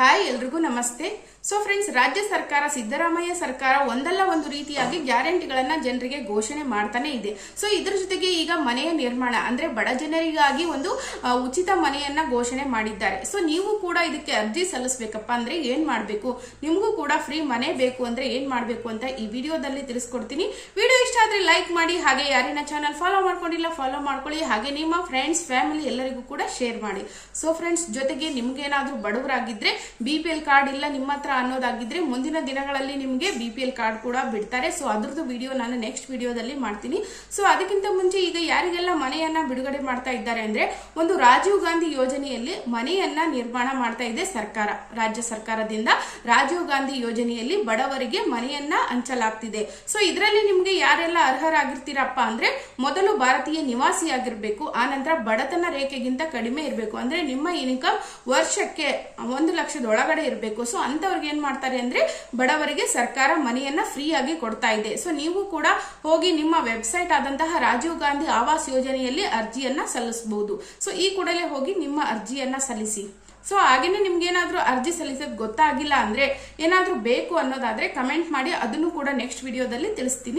Hi ಎಲ್ರಿಗೂ ನಮಸ್ತೆ. So friends ರಾಜ್ಯ ಸರ್ಕಾರ ಸಿದ್ದರಾಮಯ್ಯ ಸರ್ಕಾರ ಒಂದಲ್ಲ ಒಂದು ರೀತಿಯಾಗಿ ಗ್ಯಾರಂಟಿಗಳನ್ನ ಜನರಿಗೆ ಘೋಷಣೆ ಮಾಡ್ತಾನೆ ಇದೆ. ಸೊ ಇದ್ರ ಜೊತೆಗೆ ಈಗ ಮನೆಯ ನಿರ್ಮಾಣ ಅಂದ್ರೆ ಬಡ ಜನರಿಗಾಗಿ ಒಂದು ಉಚಿತ ಮನೆಯನ್ನ ಘೋಷಣೆ ಮಾಡಿದ್ದಾರೆ. ಸೊ ನೀವು ಕೂಡ ಇದಕ್ಕೆ ಅರ್ಜಿ ಸಲ್ಲಿಸಬೇಕಪ್ಪ ಅಂದ್ರೆ ಏನ್ ಮಾಡ್ಬೇಕು? ನಿಮಗೂ ಕೂಡ ಫ್ರೀ ಮನೆ ಬೇಕು ಅಂದ್ರೆ ಏನ್ ಮಾಡ್ಬೇಕು ಅಂತ ಈ ವಿಡಿಯೋದಲ್ಲಿ ತಿಳಿಸ್ಕೊಡ್ತೀನಿ. ವಿಡಿಯೋ ಇಷ್ಟ ಆದ್ರೆ ಲೈಕ್ ಮಾಡಿ, ಹಾಗೆ ಯಾರಿನ ಚಾನಲ್ ಫಾಲೋ ಮಾಡ್ಕೊಂಡಿಲ್ಲ ಫಾಲೋ ಮಾಡ್ಕೊಳ್ಳಿ. ಹಾಗೆ ನಿಮ್ಮ ಫ್ರೆಂಡ್ಸ್ ಫ್ಯಾಮಿಲಿ ಎಲ್ಲರಿಗೂ ಕೂಡ ಶೇರ್ ಮಾಡಿ. ಸೊ ಫ್ರೆಂಡ್ಸ್ ಜೊತೆಗೆ ನಿಮ್ಗೇನಾದ್ರೂ ಬಡವರಾಗಿದ್ರೆ ಬಿ ಪಿ ಎಲ್ ಕಾರ್ಡ್ ಇಲ್ಲ, ನಿಮ್ಮ ಹತ್ರ ಅನ್ನೋದಾಗಿದ್ರೆ ಮುಂದಿನ ದಿನಗಳಲ್ಲಿ ನಿಮಗೆ ಬಿ ಪಿ ಎಲ್ ಕಾರ್ಡ್ ಕೂಡ ಬಿಡ್ತಾರೆ. ಸೊ ಅದ್ರದ್ದು ವಿಡಿಯೋ ನಾನು ನೆಕ್ಸ್ಟ್ ವಿಡಿಯೋದಲ್ಲಿ ಮಾಡ್ತೀನಿ. ಸೊ ಅದಕ್ಕಿಂತ ಮುಂಚೆ ಈಗ ಯಾರಿಗೆಲ್ಲ ಮನೆಯನ್ನ ಬಿಡುಗಡೆ ಮಾಡ್ತಾ ಇದ್ದಾರೆ ಅಂದ್ರೆ, ಒಂದು ರಾಜೀವ್ ಗಾಂಧಿ ಯೋಜನೆಯಲ್ಲಿ ಮನೆಯನ್ನ ನಿರ್ಮಾಣ ಮಾಡ್ತಾ ಇದೆ ಸರ್ಕಾರ, ರಾಜ್ಯ ಸರ್ಕಾರದಿಂದ. ರಾಜೀವ್ ಗಾಂಧಿ ಯೋಜನೆಯಲ್ಲಿ ಬಡವರಿಗೆ ಮನೆಯನ್ನ ಹಂಚಲಾಗ್ತಿದೆ. ಸೊ ಇದರಲ್ಲಿ ನಿಮ್ಗೆ ಯಾರೆಲ್ಲ ಅರ್ಹರಾಗಿರ್ತೀರಪ್ಪ ಅಂದ್ರೆ, ಮೊದಲು ಭಾರತೀಯ ನಿವಾಸಿ ನಿವಾಸಿಯಾಗಿರ್ಬೇಕು ಆನಂತರ ಬಡತನ ರೇಖೆಗಿಂತ ಕಡಿಮೆ ಇರಬೇಕು. ಅಂದ್ರೆ, ನಿಮ್ಮ ಇನ್ಕಮ್ ವರ್ಷಕ್ಕೆ ಒಂದು ಲಕ್ಷದ ಒಳಗಡೆ ಇರಬೇಕು. ಸೊ ಅಂತವ್ರಿಗೆ ಏನ್ ಮಾಡ್ತಾರೆ ಅಂದ್ರೆ ಬಡವರಿಗೆ ಸರ್ಕಾರ ಮನೆಯನ್ನ ಫ್ರೀ ಆಗಿ ಕೊಡ್ತಾ ಇದೆ. ಸೊ ನೀವು ಕೂಡ ಹೋಗಿ ನಿಮ್ಮ ವೆಬ್ಸೈಟ್ ಆದಂತಹ ರಾಜೀವ್ ಗಾಂಧಿ ಆವಾಸ್ ಯೋಜನೆಯಲ್ಲಿ ಅರ್ಜಿಯನ್ನ ಸಲ್ಲಿಸಬಹುದು ಸೊ ಈ ಕೂಡಲೇ ಹೋಗಿ ನಿಮ್ಮ ಅರ್ಜಿಯನ್ನ ಸಲ್ಲಿಸಿ. ಸೊ ಹಾಗೇನೆ ನಿಮ್ಗೆ ಏನಾದ್ರೂ ಅರ್ಜಿ ಸಲ್ಲಿಸೋದು ಗೊತ್ತಾಗಿಲ್ಲ ಅಂದ್ರೆ ಏನಾದ್ರೂ ಬೇಕು ಅನ್ನೋದಾದ್ರೆ ಕಮೆಂಟ್ ಮಾಡಿ, ಅದನ್ನು ಕೂಡ ನೆಕ್ಸ್ಟ್ ವಿಡಿಯೋದಲ್ಲಿ ತಿಳಿಸ್ತೀನಿ.